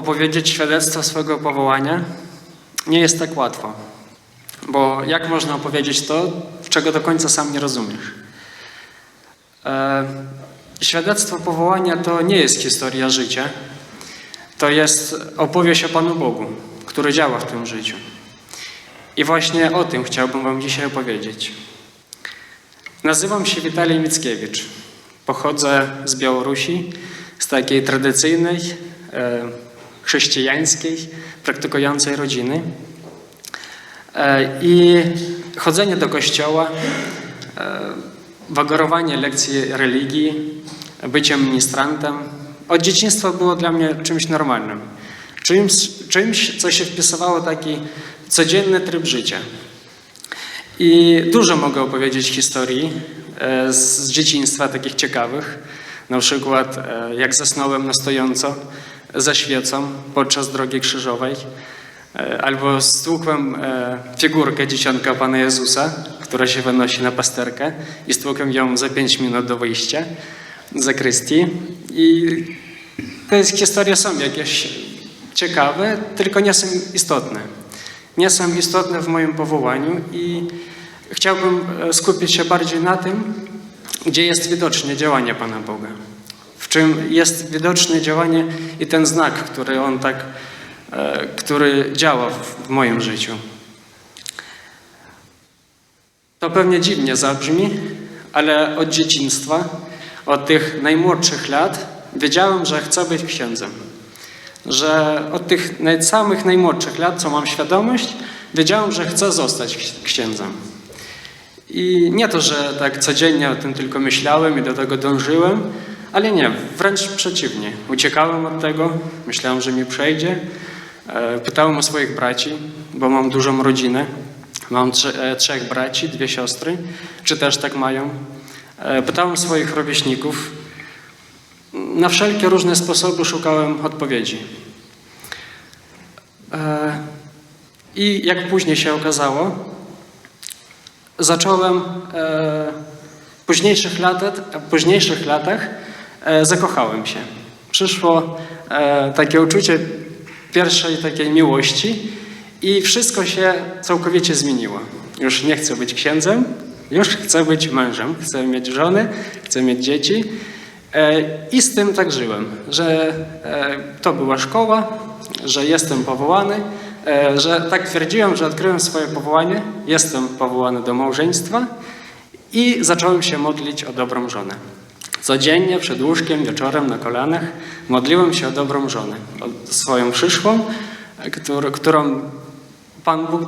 opowiedzieć świadectwo swojego powołania nie jest tak łatwo. Bo jak można opowiedzieć to, czego do końca sam nie rozumiesz? E, świadectwo powołania to nie jest historia życia. To jest opowieść o Panu Bogu, który działa w tym życiu. I właśnie o tym chciałbym Wam dzisiaj opowiedzieć. Nazywam się Witalij Mickiewicz. Pochodzę z Białorusi, z takiej tradycyjnej, e, chrześcijańskiej, praktykującej rodziny. E, I chodzenie do kościoła, e, wagorowanie lekcji religii, bycie ministrantem od dzieciństwa było dla mnie czymś normalnym. Czymś, czymś co się wpisywało w taki codzienny tryb życia. I dużo mogę opowiedzieć historii e, z dzieciństwa, takich ciekawych. Na przykład, jak zasnąłem na stojąco za świecą podczas drogi krzyżowej, e, albo stłukłem e, figurkę dzieciątka Pana Jezusa, która się wynosi na pasterkę i stłukłem ją za 5 minut do wyjścia z zakrystii. I te historie są jakieś ciekawe, tylko nie są istotne. Nie są istotne w moim powołaniu i chciałbym e, skupić się bardziej na tym, gdzie jest widoczne działanie Pana Boga. Czym jest widoczne działanie i ten znak, który On tak, e, który działa w moim życiu. To pewnie dziwnie zabrzmi, ale od dzieciństwa, od tych najmłodszych lat wiedziałem, że chcę być księdzem. Że od tych samych najmłodszych lat, co mam świadomość, wiedziałem, że chcę zostać księdzem. I nie to, że tak codziennie o tym tylko myślałem i do tego dążyłem, ale nie, wręcz przeciwnie. Uciekałem od tego, myślałem, że mi przejdzie. E, Pytałem o swoich braci, bo mam dużą rodzinę. Mam e, trzech braci, dwie siostry, czy też tak mają. E, Pytałem swoich rówieśników. Na wszelkie różne sposoby szukałem odpowiedzi. I jak później się okazało, zacząłem w późniejszych latach, w późniejszych latach zakochałem się. Przyszło e, takie uczucie pierwszej takiej miłości i wszystko się całkowicie zmieniło. Już nie chcę być księdzem, już chcę być mężem, chcę mieć żonę, chcę mieć dzieci. E, I z tym tak żyłem, że e, to była szkoła, że jestem powołany, e, że tak twierdziłem, że odkryłem swoje powołanie, jestem powołany do małżeństwa i zacząłem się modlić o dobrą żonę. Codziennie przed łóżkiem, wieczorem na kolanach modliłem się o dobrą żonę, o swoją przyszłą, któr- którą Pan Bóg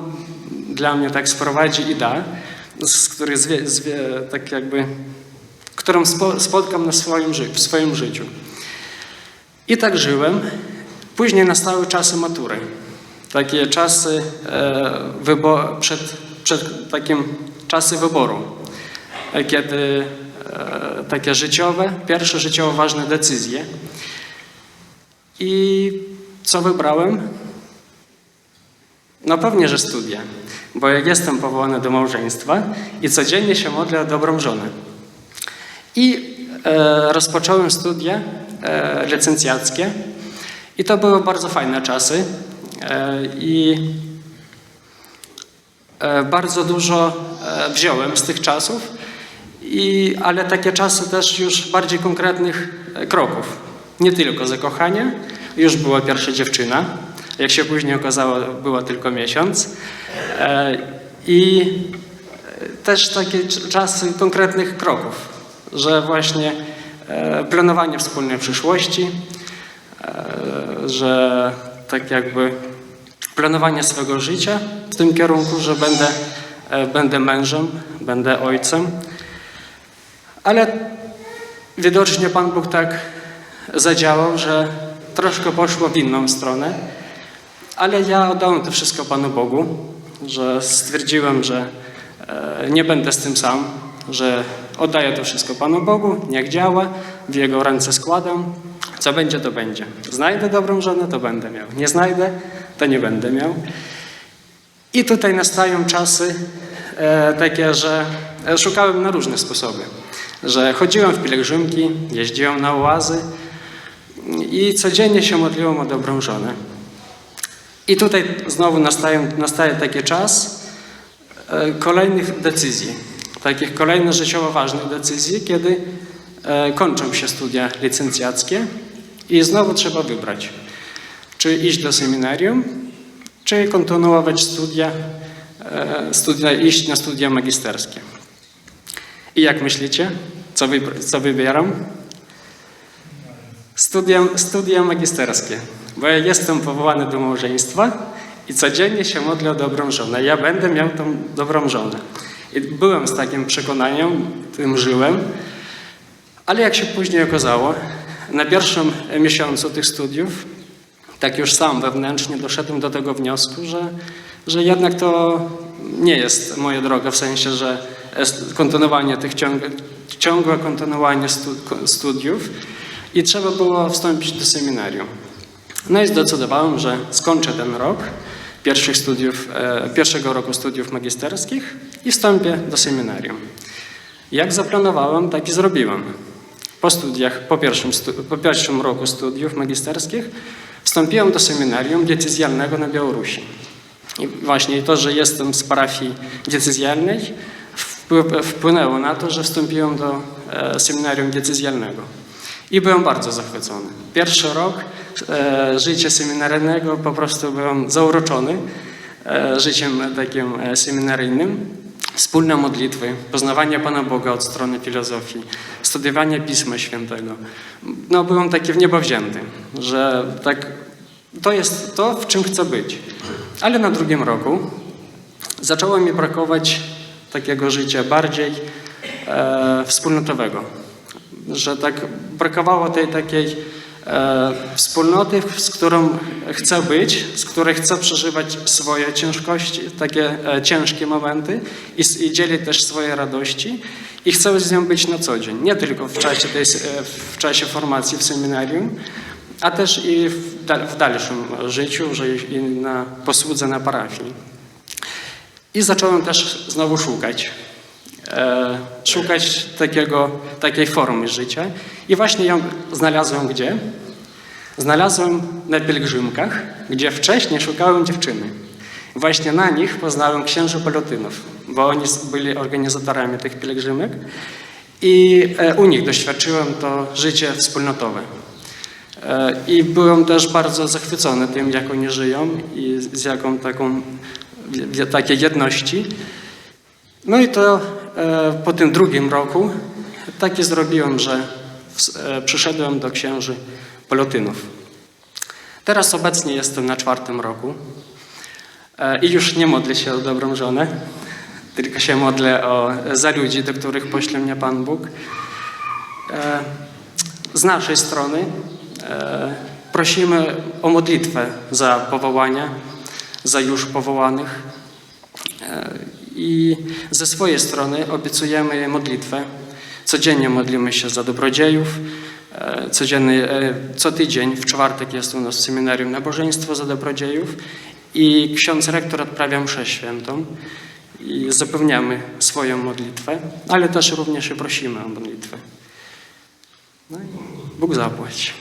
dla mnie tak sprowadzi i da, z której zwie, zwie, tak jakby którą spo, spotkam na swoim w swoim życiu. I tak żyłem. Później nastały czasy matury. Takie czasy e, przed, przed takim czasy wyboru, e, kiedy takie życiowe, pierwsze życiowo ważne decyzje. I co wybrałem? No pewnie, że studia, bo jak jestem powołany do małżeństwa i codziennie się modlę o dobrą żonę. I e, rozpocząłem studia e, licencjackie i to były bardzo fajne czasy e, i e, bardzo dużo e, wziąłem z tych czasów, i, ale takie czasy też już bardziej konkretnych e, kroków. Nie tylko zakochania, już była pierwsza dziewczyna, jak się później okazało, była tylko miesiąc. E, I też takie cz- czasy konkretnych kroków, że właśnie e, planowanie wspólnej przyszłości, e, że tak jakby planowanie swego życia w tym kierunku, że będę, e, będę mężem, będę ojcem. Ale widocznie Pan Bóg tak zadziałał, że troszkę poszło w inną stronę. Ale ja oddałem to wszystko Panu Bogu, że stwierdziłem, że e, nie będę z tym sam, że oddaję to wszystko Panu Bogu, niech działa, w Jego ręce składam. Co będzie, to będzie. Znajdę dobrą żonę, to będę miał. Nie znajdę, to nie będę miał. I tutaj nastają czasy e, takie, że e, szukałem na różne sposoby. Że chodziłem w pielgrzymki, jeździłem na oazy, i codziennie się modliłem o dobrą żonę. I tutaj znowu nastaje, nastaje taki czas e, kolejnych decyzji, takich kolejnych życiowo ważnych decyzji, kiedy e, kończą się studia licencjackie i znowu trzeba wybrać, czy iść do seminarium, czy kontynuować studia, e, studia iść na studia magisterskie. I jak myślicie, co, wybr- co wybieram? Studia, studia magisterskie, bo ja jestem powołany do małżeństwa i codziennie się modlę o dobrą żonę. Ja będę miał tą dobrą żonę. I byłem z takim przekonaniem, tym żyłem, ale jak się później okazało, na pierwszym miesiącu tych studiów, tak już sam wewnętrznie doszedłem do tego wniosku, że, że jednak to nie jest moja droga, w sensie, że kontynuowanie tych ciągłe, ciągłe kontynuowanie stu, studiów i trzeba było wstąpić do seminarium. No i zdecydowałem, że skończę ten rok pierwszych studiów, e, pierwszego roku studiów magisterskich i wstąpię do seminarium. Jak zaplanowałem, tak i zrobiłem. Po studiach, po pierwszym, po pierwszym roku studiów magisterskich wstąpiłem do seminarium decyzjalnego na Białorusi. I właśnie to, że jestem z parafii decyzjalnej wpłynęło na to, że wstąpiłem do e, seminarium decyzjalnego. I byłem bardzo zachwycony. Pierwszy rok e, życia seminaryjnego po prostu byłem zauroczony e, życiem takim seminaryjnym. Wspólne modlitwy, poznawanie Pana Boga od strony filozofii, studiowanie Pisma Świętego. No, byłem taki w niebo wzięty, że tak, to jest to, w czym chcę być. Ale na drugim roku zaczęło mi brakować takiego życia bardziej e, wspólnotowego. Że tak brakowało tej takiej e, wspólnoty, z którą chcę być, z której chcę przeżywać swoje ciężkości, takie e, ciężkie momenty i, i dzielić też swoje radości. I chcę z nią być na co dzień, nie tylko w czasie, tej, e, w czasie formacji w seminarium, a też i w, dal, w dalszym życiu, że i na posłudze na parafii. I zacząłem też znowu szukać e, szukać takiego, takiej formy życia. I właśnie ją znalazłem gdzie? Znalazłem na pielgrzymkach, gdzie wcześniej szukałem dziewczyny. Właśnie na nich poznałem księży Palotynów, bo oni byli organizatorami tych pielgrzymek i e, u nich doświadczyłem to życie wspólnotowe. E, I byłem też bardzo zachwycony tym, jak oni żyją i z jaką taką, takiej jedności. No i to e, po tym drugim roku takie zrobiłem, że e, przyszedłem do księży Polotynów. Teraz obecnie jestem na czwartym roku e, i już nie modlę się o dobrą żonę, tylko się modlę o, za ludzi, do których pośle mnie Pan Bóg. Z naszej strony prosimy o modlitwę za powołania, za już powołanych. E, I ze swojej strony obiecujemy modlitwę. Codziennie modlimy się za dobrodziejów. E, Codziennie, e, co tydzień, w czwartek jest u nas w seminarium nabożeństwo za dobrodziejów i ksiądz rektor odprawia mszę świętą i zapewniamy swoją modlitwę, ale też również prosimy o modlitwę. No i Bóg zapłać.